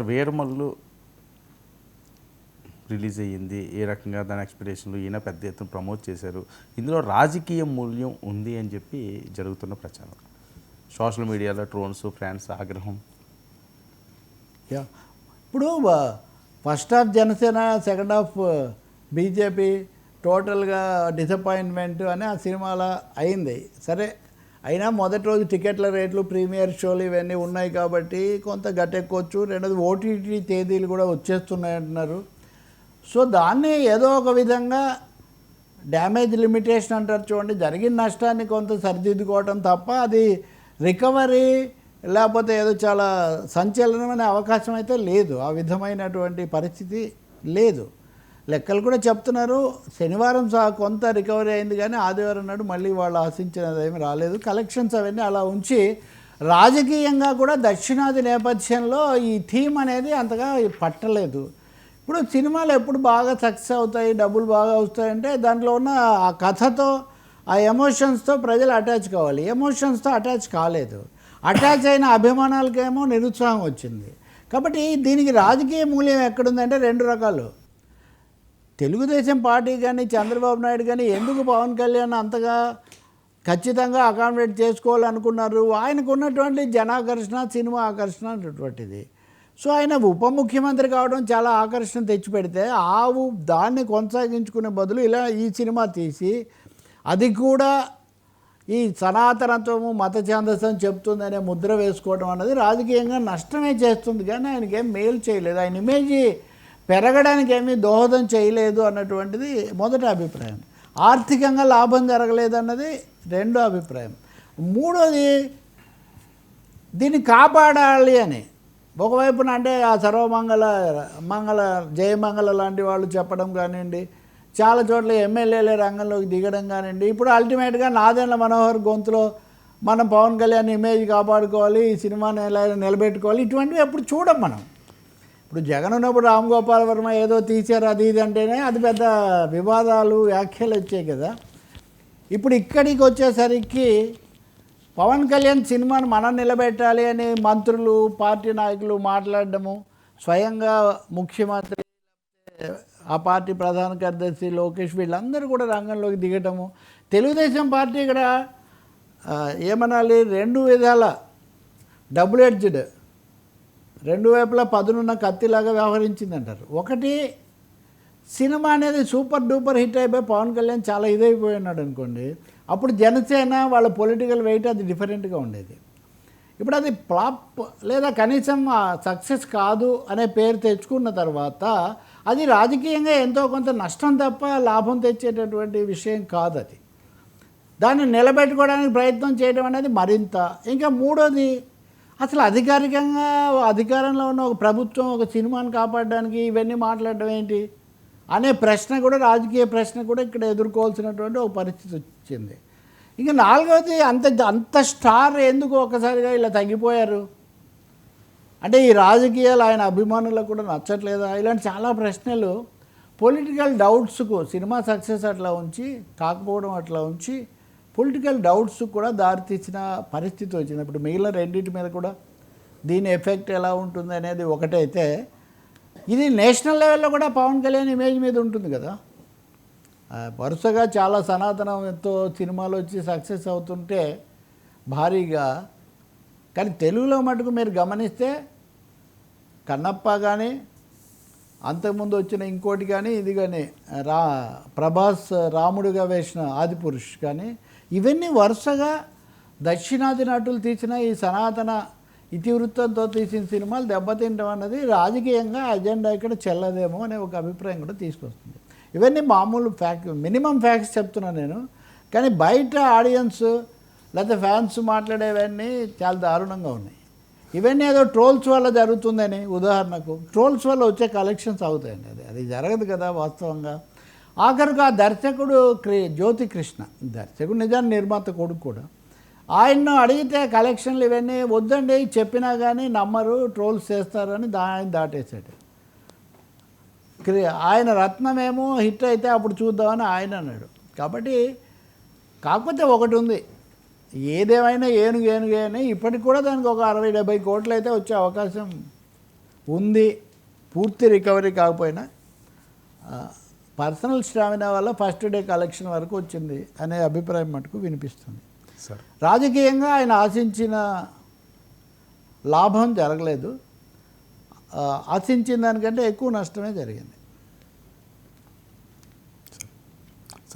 వేరుమల్లు release అయ్యింది. ఏ రకంగా దాని ఎక్స్పెక్టేషన్లు? ఈయన పెద్ద ఎత్తున ప్రమోట్ చేశారు. ఇందులో రాజకీయ మూల్యం ఉంది అని చెప్పి జరుగుతున్న ప్రచారం. సోషల్ మీడియాలో ట్రోన్స్ ఫ్రాన్స్ ఆగ్రహం. యా. ఇప్పుడు first half Janasena second half BJP టోటల్గా డిసప్పాయింట్మెంట్ అని ఆ సినిమాలో అయింది. సరే అయినా మొదటి రోజు టికెట్ల రేట్లు ప్రీమియర్ షోలు ఇవన్నీ ఉన్నాయి కాబట్టి కొంత గట్టెక్కొచ్చు. రెండోది ఓటీటీ తేదీలు కూడా వచ్చేస్తున్నాయి అంటున్నారు. సో దాన్ని ఏదో ఒక విధంగా డ్యామేజ్ లిమిటేషన్ అంటారు చూడండి. జరిగిన నష్టాన్ని కొంత సరిదిద్దుకోవటం తప్ప అది రికవరీ లేకపోతే ఏదో చాలా సంచలనమైన అవకాశం అయితే లేదు. ఆ విధమైనటువంటి పరిస్థితి లేదు. లెక్కలు కూడా చెప్తున్నారు. శనివారం సహా కొంత రికవరీ అయింది కానీ ఆదివారం నాడు మళ్ళీ వాళ్ళు ఆశించినది ఏమి రాలేదు. కలెక్షన్స్ అవన్నీ అలా ఉంచి రాజకీయంగా కూడా దక్షిణాది నేపథ్యంలో ఈ థీమ్ అనేది అంతగా పట్టలేదు. ఇప్పుడు సినిమాలు ఎప్పుడు బాగా సక్సెస్ అవుతాయి డబ్బులు బాగా వస్తాయంటే దాంట్లో ఉన్న ఆ కథతో ఆ ఎమోషన్స్తో ప్రజలు అటాచ్ కావాలి. ఎమోషన్స్తో అటాచ్ కాలేదు. అటాచ్ అయిన అభిమానాలకేమో నిరుత్సాహం వచ్చింది. కాబట్టి దీనికి రాజకీయ మూల్యం ఎక్కడుందంటే రెండు రకాలు. తెలుగుదేశం పార్టీ కానీ చంద్రబాబు నాయుడు కానీ ఎందుకు పవన్ కళ్యాణ్ అంతగా ఖచ్చితంగా అకామిడేట్ చేసుకోవాలనుకున్నారు? ఆయనకు ఉన్నటువంటి జనాకర్షణ సినిమా ఆకర్షణ అనేటువంటిది సో ఆయన ఉప ముఖ్యమంత్రి కావడం చాలా ఆకర్షణ తెచ్చిపెడితే ఆవు దాన్ని కొనసాగించుకునే బదులు ఇలా ఈ సినిమా తీసి అది కూడా ఈ సనాతనత్వము మత ఛాందసం చెప్తుందనే ముద్ర వేసుకోవడం అన్నది రాజకీయంగా నష్టమే చేస్తుంది. కానీ ఆయనకి ఏం మేలు చేయలేదు. ఆయన ఇమేజీ పెరగడానికి ఏమీ దోహదం చేయలేదు అన్నటువంటిది మొదటి అభిప్రాయం. ఆర్థికంగా లాభం జరగలేదు అన్నది రెండో అభిప్రాయం. మూడోది దీన్ని కాపాడాలి అని. ఒకవైపున అంటే ఆ సర్వమంగళ మంగళ జయమంగళ లాంటి వాళ్ళు చెప్పడం కానివ్వండి చాలా చోట్ల ఎమ్మెల్యేలే రంగంలోకి దిగడం కానివ్వండి ఇప్పుడు అల్టిమేట్గా నాదెండ్ల మనోహర్ గొంతులో మనం పవన్ కళ్యాణ్ ఇమేజ్ కాపాడుకోవాలి ఈ సినిమాని ఎలా నిలబెట్టుకోవాలి ఇటువంటివి ఎప్పుడు చూడం మనం. ఇప్పుడు జగన్ ఉన్నప్పుడు రామ్ గోపాల్ వర్మ ఏదో తీశారు అది ఇది అంటేనే అది పెద్ద వివాదాలు వ్యాఖ్యలు వచ్చాయి కదా. ఇప్పుడు ఇక్కడికి వచ్చేసరికి పవన్ కళ్యాణ్ సినిమాను మనం నిలబెట్టాలి అని మంత్రులు పార్టీ నాయకులు మాట్లాడడము స్వయంగా ముఖ్యమంత్రి ఆ పార్టీ ప్రధాన కార్యదర్శి లోకేష్ వీళ్ళందరూ కూడా రంగంలోకి దిగటము. తెలుగుదేశం పార్టీ ఇక్కడ ఏమనాలి? రెండు విధాల డబుల్ ఎడ్జ్డ్ రెండు వైపులా పదునున్న కత్తిలాగా వ్యవహరించింది అంటారు ఒకటి సినిమా అనేది సూపర్ డూపర్ హిట్ అయిపోయి పవన్ కళ్యాణ్ చాలా ఇదైపోయి ఉన్నాడు అనుకోండి. అప్పుడు జనసేన వాళ్ళ పొలిటికల్ వెయిట్ అది డిఫరెంట్గా ఉండేది. ఇప్పుడు అది ప్లాప్ లేదా కనీసం సక్సెస్ కాదు అనే పేరు తెచ్చుకున్న తర్వాత అది రాజకీయంగా ఎంతో కొంత నష్టం తప్ప లాభం తెచ్చేటటువంటి విషయం కాదు అది దాన్ని నిలబెట్టుకోవడానికి ప్రయత్నం చేయడం అనేది మరింత. ఇంకా మూడోది అసలు అధికారికంగా అధికారంలో ఉన్న ఒక ప్రభుత్వం ఒక సినిమాని కాపాడడానికి ఇవన్నీ మాట్లాడడం ఏంటి? అనే ప్రశ్న కూడా రాజకీయ ప్రశ్న కూడా ఇక్కడ ఎదుర్కోవాల్సినటువంటి ఒక పరిస్థితి వచ్చింది. ఇంకా నాలుగవది అంత అంత స్టార్ ఎందుకు ఒకసారిగా ఇలా తగ్గిపోయారు? అంటే ఈ రాజకీయాలు ఆయన అభిమానులకు కూడా నచ్చట్లేదా? ఇలాంటి చాలా ప్రశ్నలు పొలిటికల్ డౌట్స్కు సినిమా సక్సెస్ అట్లా ఉంచి కాకపోవడం అట్లా ఉంచి పొలిటికల్ డౌట్స్ కూడా దారితీసిన పరిస్థితి వచ్చింది. ఇప్పుడు మిగిలిన రెండింటి మీద కూడా దీని ఎఫెక్ట్ ఎలా ఉంటుంది అనేది ఒకటైతే ఇది నేషనల్ లెవెల్లో కూడా పవన్ కళ్యాణ్ ఇమేజ్ మీద ఉంటుంది కదా. వరుసగా చాలా సనాతనంతో సినిమాలు వచ్చి సక్సెస్ అవుతుంటే భారీగా కానీ తెలుగులో మటుకు మీరు గమనిస్తే కన్నప్ప కానీ అంతకుముందు వచ్చిన ఇంకోటి కానీ ఇది కానీ రా ప్రభాస్ రాముడిగా వేసిన ఆదిపురుష్ కానీ ఇవన్నీ వరుసగా దక్షిణాది నటులు తీసిన ఈ సనాతన ఇతివృత్తంతో తీసిన సినిమాలు దెబ్బతింటాం అన్నది రాజకీయంగా అజెండా ఇక్కడ చెల్లదేమో అనే ఒక అభిప్రాయం కూడా తీసుకొస్తుంది. ఇవన్నీ మామూలు ఫ్యాక్ట్ మినిమం ఫ్యాక్ట్స్ చెప్తున్నాను నేను. కానీ బయట ఆడియన్స్ లేకపోతే ఫ్యాన్స్ మాట్లాడేవన్నీ చాలా దారుణంగా ఉన్నాయి. ఇవన్నీ ఏదో ట్రోల్స్ వల్ల జరుగుతుందని ఉదాహరణకు. ట్రోల్స్ వల్ల వచ్చే కలెక్షన్స్ అవుతాయండి. అది. అది జరగదు కదా వాస్తవంగా. ఆఖరికి ఆ దర్శకుడు క్రి జ్యోతి కృష్ణ దర్శకుడు నిజాన్ని నిర్మాత కొడుకు కూడా ఆయన్ను అడిగితే కలెక్షన్లు ఇవన్నీ వద్దండి చెప్పినా కానీ నమ్మరు ట్రోల్స్ చేస్తారని దాని దాటేశాడు. క్రి- ఆయన రత్నమేమో హిట్ అయితే అప్పుడు చూద్దామని ఆయన అన్నాడు. కాబట్టి కాకపోతే ఒకటి ఉంది. ఏదేమైనా ఏనుగు ఏనుగు అని ఇప్పటికి కూడా దానికి ఒక అరవై డెబ్బై కోట్లు అయితే వచ్చే అవకాశం ఉంది. పూర్తి రికవరీ కాకపోయినా పర్సనల్ స్టామినా వల్ల ఫస్ట్ డే కలెక్షన్ వరకు వచ్చింది అనే అభిప్రాయం మటుకు వినిపిస్తుంది. రాజకీయంగా ఆయన ఆశించిన లాభం జరగలేదు. ఆశించిన దానికంటే ఎక్కువ నష్టమే జరిగింది.